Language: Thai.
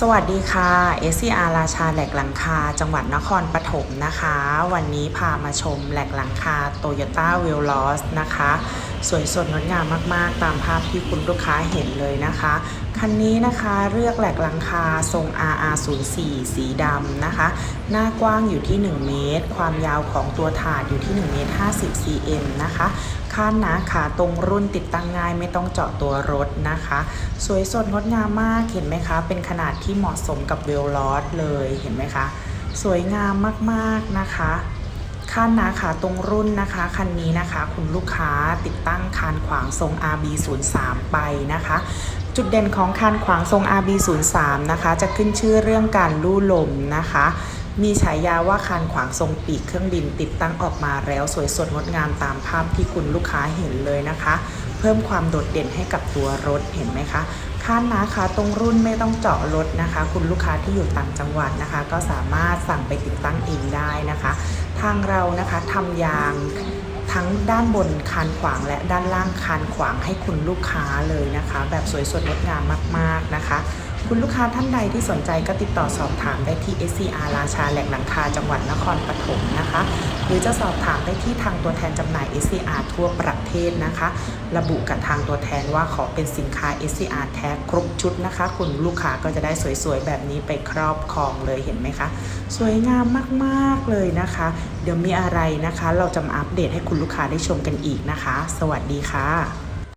สวัสดีค่ะ SCR ราชาแหลกหลังคา จังหวัดนครปฐมนะคะ วันนี้พามาชมแหลกหลังคา Toyota w i l l o s นะคะ สวยสดงดงามมากๆ ตามภาพที่คุณลูกค้าเห็นเลยนะคะ คันนี้นะคะเลือกแหลกหลังคาทรง RR04 สีดำนะคะ หน้ากว้างอยู่ที่ 1 เมตร ความยาวของตัวถาดอยู่ที่1เมตร50 cm นะคะข้านหนาขาตรงรุ่นติดตั้งง่ายไม่ต้องเจาะตัวรถนะคะ สวยสดงดงามมากเห็นไหมคะ เป็นขนาดที่เหมาะสมกับเวลลอสเลยเห็นไหมคะ สวยงามมากๆนะคะ ข้นนาขาตรงรุ่นนะคะคันนี้นะคะ คุณลูกค้าติดตั้งคานขวางทรง RB03 ไปนะคะ จุดเด่นของคานขวางทรง RB03 นะคะ จะขึ้นชื่อเรื่องการลู่ลมนะคะมีฉายาว่าคานขวางทรงปีกเครื่องบินติดตั้งออกมาแล้วสวยสดงดงามตามภาพที่คุณลูกค้าเห็นเลยนะคะ เพิ่มความโดดเด่นให้กับตัวรถเห็นไหมคะคานนาขาตรงรุ่นไม่ต้องเจาะรถนะคะ คุณลูกค้าที่อยู่ต่างจังหวัดนะคะ ก็สามารถสั่งไปติดตั้งเองได้นะคะ ทางเรานะคะทำยางทั้งด้านบนคานขวางและด้านล่างคานขวางให้คุณลูกค้าเลยนะคะ แบบสวยสดงดงามมาก ๆนะคะ คุณลูกค้าท่านใดที่สนใจก็ติดต่อสอบถามได้ที่ SCR ราชาแหล่งหลังคาจังหวัดนครปฐมนะคะ หรือจะสอบถามได้ที่ทางตัวแทนจำหน่าย SCR ทั่วประเทศนะคะ ระบุกับทางตัวแทนว่าขอเป็นสินค้า SCR แท้ครบชุดนะคะ คุณลูกค้าก็จะได้สวยๆ แบบนี้ไปครอบครองเลยเห็นไหมคะ สวยงามมากๆเลยนะคะ เดี๋ยวมีอะไรนะคะ เราจะมาอัปเดตให้คุณลูกค้าได้ชมกันอีกนะคะ สวัสดีค่ะ